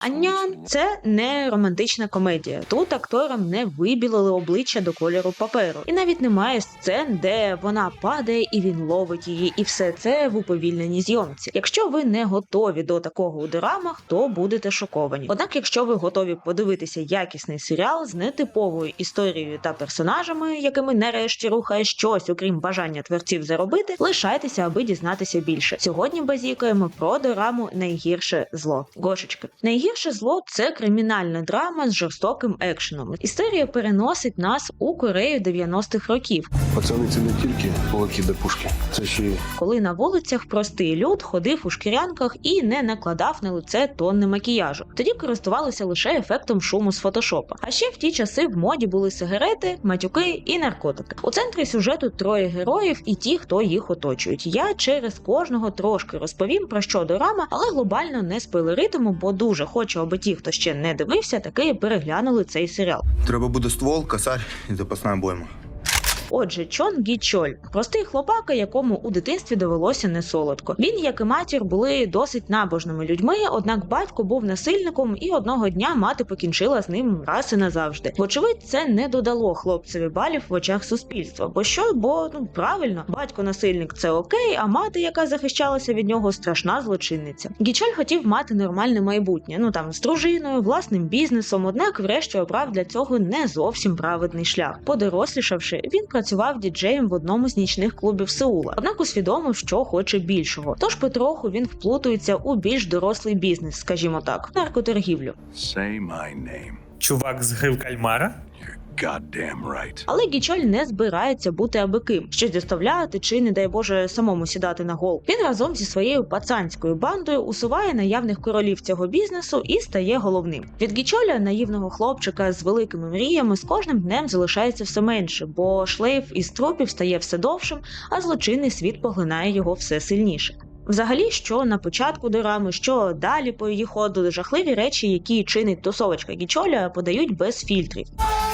Аннян це не романтична комедія. Тут акторам не вибілили обличчя до кольору паперу, і навіть немає сцен, де вона падає і він ловить її, і все це в уповільненій зйомці. Якщо ви не готові до такого у дорамах, то будете шоковані. Однак, якщо ви готові подивитися якісний серіал з нетиповою історією та персонажами, якими нарешті рухає щось, окрім бажання творців заробити, лишайтеся, аби дізнатися більше. Сьогодні базікаємо про дораму найгірше зло. Гошечки. Найгірше зло це кримінальна драма з жорстоким екшеном. Історія переносить нас у Корею 90-х років, Пацани це не тільки кулаки до пушки, це ще й коли на вулицях простий люд ходив у шкірянках і не накладав на лице тонни макіяжу. Тоді користувалися лише ефектом шуму з фотошопа. А ще в ті часи в моді були сигарети, матюки і наркотики. У центрі сюжету троє героїв і ті, хто їх оточують. Я через кожного трошки розповім про що дорама, але глобально не спойлеритиму, бо дуже хочу, аби ті, хто ще не дивився, таки переглянули цей серіал. Треба буде ствол, косарь і запасна обойма. Отже, Чон Гі Чоль простий хлопака, якому у дитинстві довелося не солодко. Він, як і матір, були досить набожними людьми, однак батько був насильником, і одного дня мати покінчила з ним раз і назавжди. Вочевидь, це не додало хлопцеві балів в очах суспільства. Бо що? Бо ну правильно, батько насильник це окей, а мати, яка захищалася від нього, страшна злочинниця. Гічоль хотів мати нормальне майбутнє, ну там з дружиною, власним бізнесом. Однак, врешті, обрав для цього не зовсім праведний шлях. Подорослішавши, він працював діджеєм в одному з нічних клубів Сеула, однак усвідомив, що хоче більшого. Тож потроху він вплутується у більш дорослий бізнес, скажімо так, наркоторгівлю. Say my name. Чувак з грив кальмара? You're goddamn right. Але Гічоль не збирається бути абиким, щось доставляти чи, не дай Боже, самому сідати на гол. Він разом зі своєю пацанською бандою усуває наявних королів цього бізнесу і стає головним. Від Гічоля, наївного хлопчика з великими мріями, з кожним днем залишається все менше, бо шлейф із трупів стає все довшим, а злочинний світ поглинає його все сильніше. Взагалі, що на початку дорами, що далі по її ходу, жахливі речі, які чинить тусовочка Гічоля, подають без фільтрів.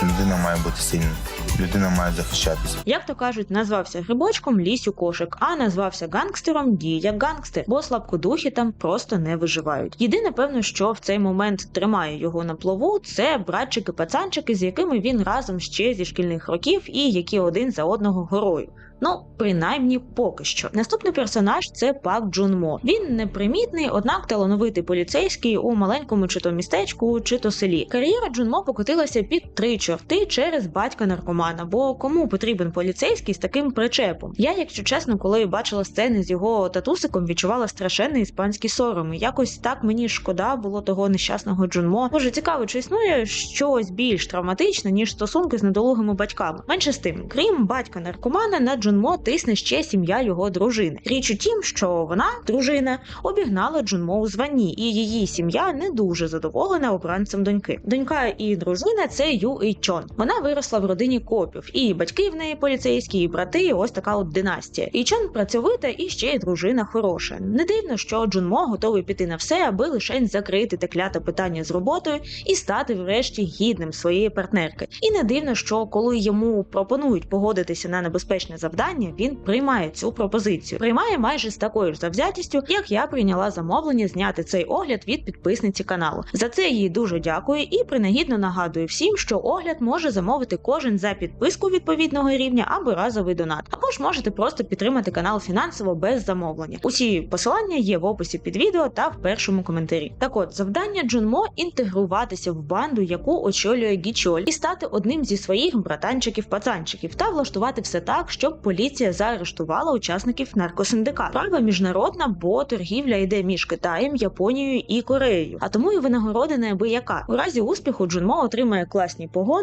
Людина має бути сильною. Людина має захищатися. Як то кажуть, назвався грибочком лізь у кошик, а назвався гангстером дій як гангстер, бо слабкодухі там просто не виживають. Єдине, певно, що в цей момент тримає його на плаву, це братчики-пацанчики, з якими він разом ще зі шкільних років і які один за одного горою. Ну, принаймні поки що. Наступний персонаж це Пак Джун Мо. Він непримітний, однак талановитий поліцейський у маленькому чи то містечку, чи то селі. Кар'єра Джун Мо покотилася під три чорти через батька наркомана. Бо кому потрібен поліцейський з таким причепом? Я, якщо чесно, коли бачила сцени з його татусиком, відчувала страшенний іспанський сором. Якось так мені шкода було того нещасного Джун Мо. Може, цікаво, чи існує щось більш травматичне, ніж стосунки з недолугими батьками. Менше з тим, крім батька наркомана, на Джунмо тисне ще сім'я його дружини. Річ у тім, що вона, дружина, обігнала Джунмо у званні, і її сім'я не дуже задоволена обранцем доньки. Донька і дружина це Ю і Чон. Вона виросла в родині копів, і батьки в неї поліцейські, і брати. Ось така от династія. І Чон працьовита, і ще й дружина хороша. Не дивно, що Джунмо готовий піти на все, аби лише закрити те кляте питання з роботою і стати врешті гідним своєї партнерки. І не дивно, що коли йому пропонують погодитися на небезпечне завдання, він приймає цю пропозицію. Приймає майже з такою ж завзятістю, як я прийняла замовлення зняти цей огляд від підписниці каналу. За це їй дуже дякую і принагідно нагадую всім, що огляд може замовити кожен за підписку відповідного рівня або разовий донат. Або ж можете просто підтримати канал фінансово без замовлення. Усі посилання є в описі під відео та в першому коментарі. Так от завдання Джунмо інтегруватися в банду, яку очолює Гічоль, і стати одним зі своїх братанчиків-пацанчиків та влаштувати все так, щоб поліція заарештувала учасників наркосиндикату. Справа міжнародна, бо торгівля йде між Китаєм, Японією і Кореєю. А тому і винагорода неабияка. У разі успіху Джунмо отримає класні погони,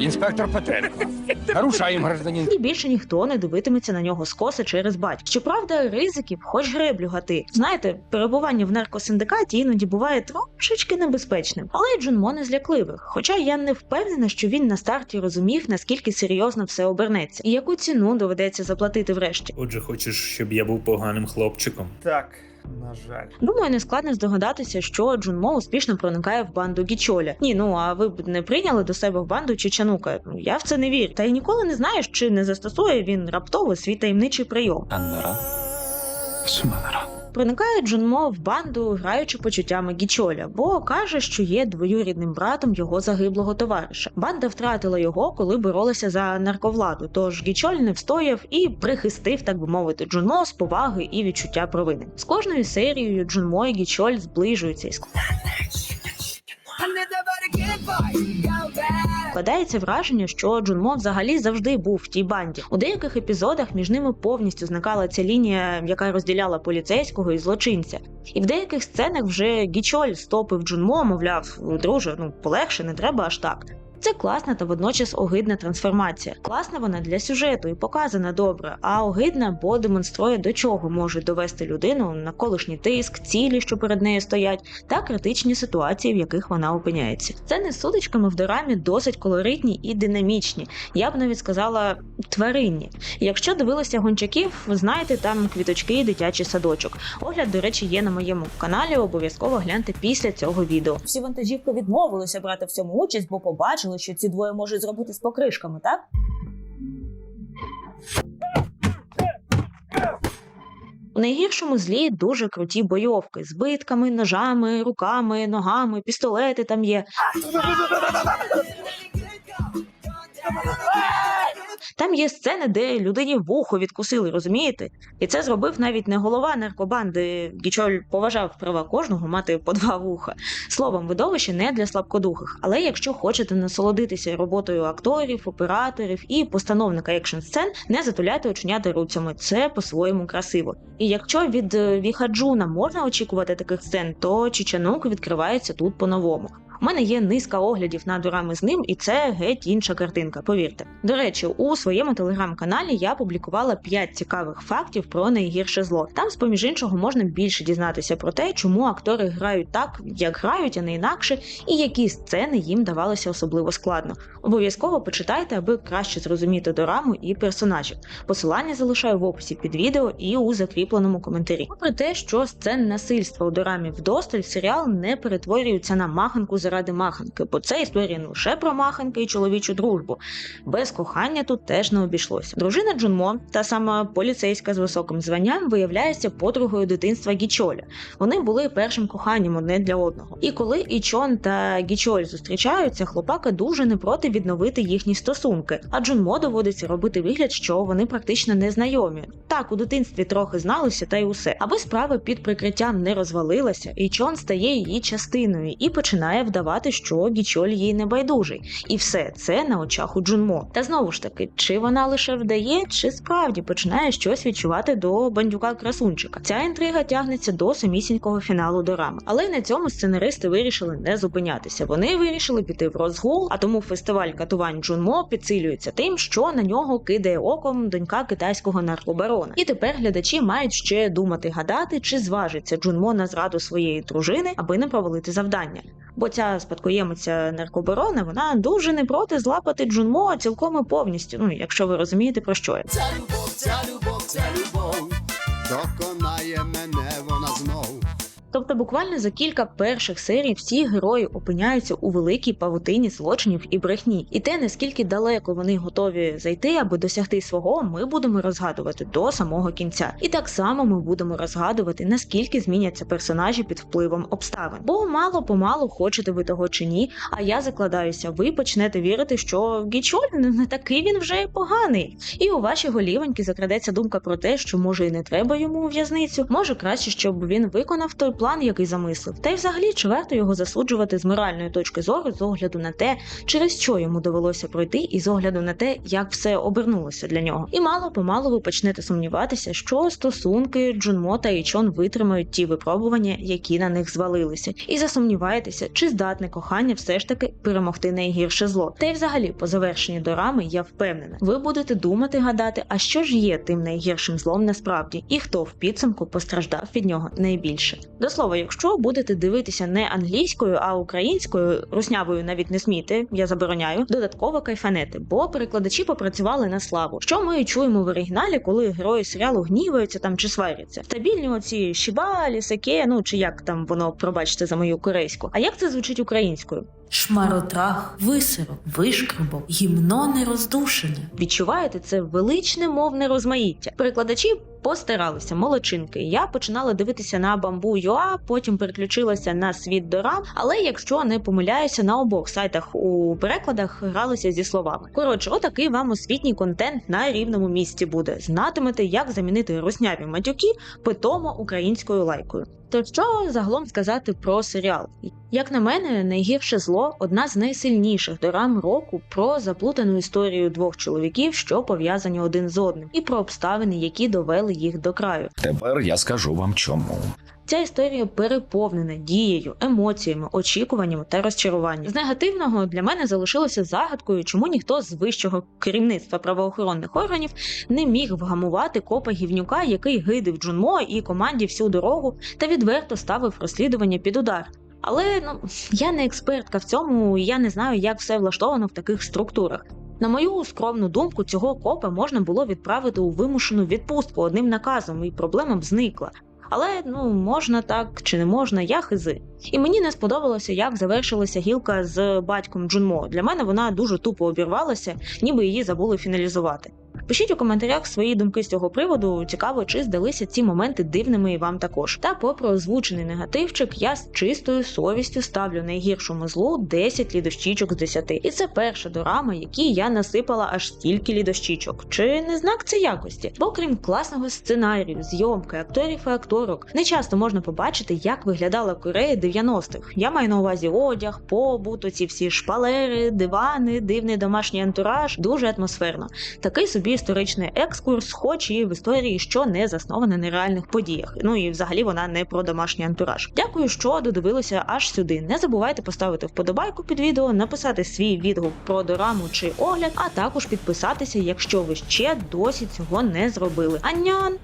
Інспектор Петренко. Нарушаємо, гражданин. і більше ніхто не дивитиметься на нього скоса через батька. Щоправда, ризиків, хоч греблю гати. Знаєте, перебування в наркосиндикаті іноді буває трошечки небезпечним, але й Джунмо не злякливих. Хоча я не впевнена, що він на старті розумів, наскільки серйозно все обернеться, і яку ціну доведеться заплатити врешті. Отже, хочеш, щоб я був поганим хлопчиком? Так, на жаль. Думаю, не складно здогадатися, що Джунмо успішно проникає в банду Гічоля. Ні, ну а ви б не прийняли до себе в банду Чичанука? Ну я в це не вірю. Та й ніколи не знаєш, чи не застосує він раптово свій таємничий прийом. Аннара. Суманара. Проникає Джунмо в банду, граючи почуттями Гічоля, бо каже, що є двоюрідним братом його загиблого товариша. Банда втратила його, коли боролася за нарковладу. Тож Гічоль не встояв і прихистив, так би мовити, Джунмо з поваги і відчуття провини. З кожною серією Джунмо і Гічоль зближуються і Складається враження, що Джунмо взагалі завжди був в тій банді. У деяких епізодах між ними повністю зникала ця лінія, яка розділяла поліцейського і злочинця. І в деяких сценах вже Гічоль стопив Джунмо, мовляв, друже, ну полегше, не треба аж так. Це класна та водночас огидна трансформація. Класна вона для сюжету і показана добре, а огидна, бо демонструє до чого може довести людину навколишній тиск, цілі, що перед нею стоять, та критичні ситуації, в яких вона опиняється. Це не судочками в дорамі досить колоритні і динамічні. Я б навіть сказала тваринні. Якщо дивилися гончаків, знаєте там квіточки і дитячий садочок. Огляд, до речі, є на моєму каналі. Обов'язково гляньте після цього відео. Всі вантажівки відмовилися брати в цьому участь, бо побачили, що ці двоє можуть зробити з покришками, так? У найгіршому злі дуже круті бойовки з битками, ножами, руками, ногами, пістолети там є. Там є сцени, де людині вухо відкусили, розумієте? І це зробив навіть не голова наркобанди. Гічоль поважав права кожного мати по два вуха. Словом, видовище не для слабкодухих. Але якщо хочете насолодитися роботою акторів, операторів і постановника екшн сцен, не затуляйте оченята руцями. Це по-своєму красиво. І якщо від е, Віхаджуна можна очікувати таких сцен, то Чичанук відкривається тут по-новому. У мене є низка оглядів на дорами з ним, і це геть інша картинка, повірте. До речі, у своєму телеграм-каналі я публікувала 5 цікавих фактів про найгірше зло. Там, з поміж іншого, можна більше дізнатися про те, чому актори грають так, як грають, а не інакше, і які сцени їм давалися особливо складно. Обов'язково почитайте, аби краще зрозуміти дораму і персонажів. Посилання залишаю в описі під відео і у закріпленому коментарі. Попри те, що сцен насильства у дорамі вдосталь, серіал не перетворюється на маханку заради маханки, бо це історія не лише про маханки і чоловічу дружбу. Без кохання тут теж не обійшлося. Дружина Джунмо, та сама поліцейська з високим званням, виявляється подругою дитинства Гічоля. Вони були першим коханням одне для одного. І коли Ічон та Гічоль зустрічаються, хлопака дуже не проти відновити їхні стосунки. А Джунмо доводиться робити вигляд, що вони практично не знайомі. Так, у дитинстві трохи зналися, та й усе. Аби справа під прикриттям не розвалилася, Ічон стає її частиною і починає вдавати, що Гічоль їй не байдужий. І все це на очах у Джунмо. Та знову ж таки, чи вона лише вдає, чи справді починає щось відчувати до бандюка красунчика. Ця інтрига тягнеться до самісінького фіналу дорами. Але на цьому сценаристи вирішили не зупинятися. Вони вирішили піти в розгул, а тому фестиваль катувань Джунмо підсилюється тим, що на нього кидає оком донька китайського наркобарона. І тепер глядачі мають ще думати гадати, чи зважиться Джунмо на зраду своєї дружини, аби не провалити завдання. Бо ця спадкоємиця наркоборони вона дуже не проти злапати Джунмо цілком і повністю. Ну якщо ви розумієте про що я. Ця любов, ця любов, ця любов, доконає мене вона знов. Тобто, буквально за кілька перших серій всі герої опиняються у великій павутині злочинів і брехні, і те наскільки далеко вони готові зайти, аби досягти свого, ми будемо розгадувати до самого кінця. І так само ми будемо розгадувати, наскільки зміняться персонажі під впливом обставин. Бо мало помалу хочете ви того чи ні. А я закладаюся, ви почнете вірити, що Гічоль не такий він вже поганий. І у ваші голівоньки закрадеться думка про те, що може і не треба йому у в'язницю, може краще, щоб він виконав той план, який замислив. Та й взагалі чи варто його засуджувати з моральної точки зору, з огляду на те, через що йому довелося пройти, і з огляду на те, як все обернулося для нього. І мало помалу ви почнете сумніватися, що стосунки Джунмо та Ічон витримають ті випробування, які на них звалилися, і засумніваєтеся, чи здатне кохання все ж таки перемогти найгірше зло. Та й взагалі, по завершенні дорами, я впевнена, ви будете думати, гадати, а що ж є тим найгіршим злом насправді, і хто в підсумку постраждав від нього найбільше. До слова, якщо будете дивитися не англійською, а українською, руснявою навіть не смійте, я забороняю, додатково кайфанети, бо перекладачі попрацювали на славу. Що ми чуємо в оригіналі, коли герої серіалу гніваються там чи сваряться. Стабільні оці шібалі, саке, ну чи як там воно, пробачте за мою корейську. А як це звучить українською? Шмаротрах, висирок, вишкрибок, гімно нероздушене. Відчуваєте це величне мовне розмаїття. Перекладачі постаралися, молодчинки. Я починала дивитися на бамбу Юа, потім переключилася на світ Дорам, але якщо не помиляюся, на обох сайтах у перекладах гралися зі словами. Коротше, отакий вам освітній контент на рівному місці буде. Знатимете, як замінити русняві матюки питомо українською лайкою. То що загалом сказати про серіал? Як на мене, найгірше зло одна з найсильніших дорам року про заплутану історію двох чоловіків, що пов'язані один з одним, і про обставини, які довели їх до краю. Тепер я скажу вам чому. Ця історія переповнена дією, емоціями, очікуваннями та розчаруванням. З негативного для мене залишилося загадкою, чому ніхто з вищого керівництва правоохоронних органів не міг вгамувати копа гівнюка, який гидив Джунмо і команді всю дорогу та відверто ставив розслідування під удар. Але ну я не експертка в цьому, і я не знаю, як все влаштовано в таких структурах. На мою скромну думку, цього копа можна було відправити у вимушену відпустку одним наказом, і проблема б зникла. Але ну можна так чи не можна, я хизи. І мені не сподобалося, як завершилася гілка з батьком Джунмо. Для мене вона дуже тупо обірвалася, ніби її забули фіналізувати. Пишіть у коментарях свої думки з цього приводу. Цікаво, чи здалися ці моменти дивними і вам також. Та, попри озвучений негативчик, я з чистою совістю ставлю найгіршому злу 10 лідощічок з 10. І це перша дорама, якій я насипала аж стільки лідощічок. Чи не знак це якості? Бо крім класного сценарію, зйомки, акторів і акторок, не часто можна побачити, як виглядала Корея 90-х. Я маю на увазі одяг, побут, оці всі шпалери, дивани, дивний домашній антураж, дуже атмосферно. Такий історичний екскурс, хоч і в історії, що не заснована на реальних подіях. Ну і взагалі вона не про домашній антураж. Дякую, що додивилися аж сюди. Не забувайте поставити вподобайку під відео, написати свій відгук про дораму чи огляд, а також підписатися, якщо ви ще досі цього не зробили. Аньон!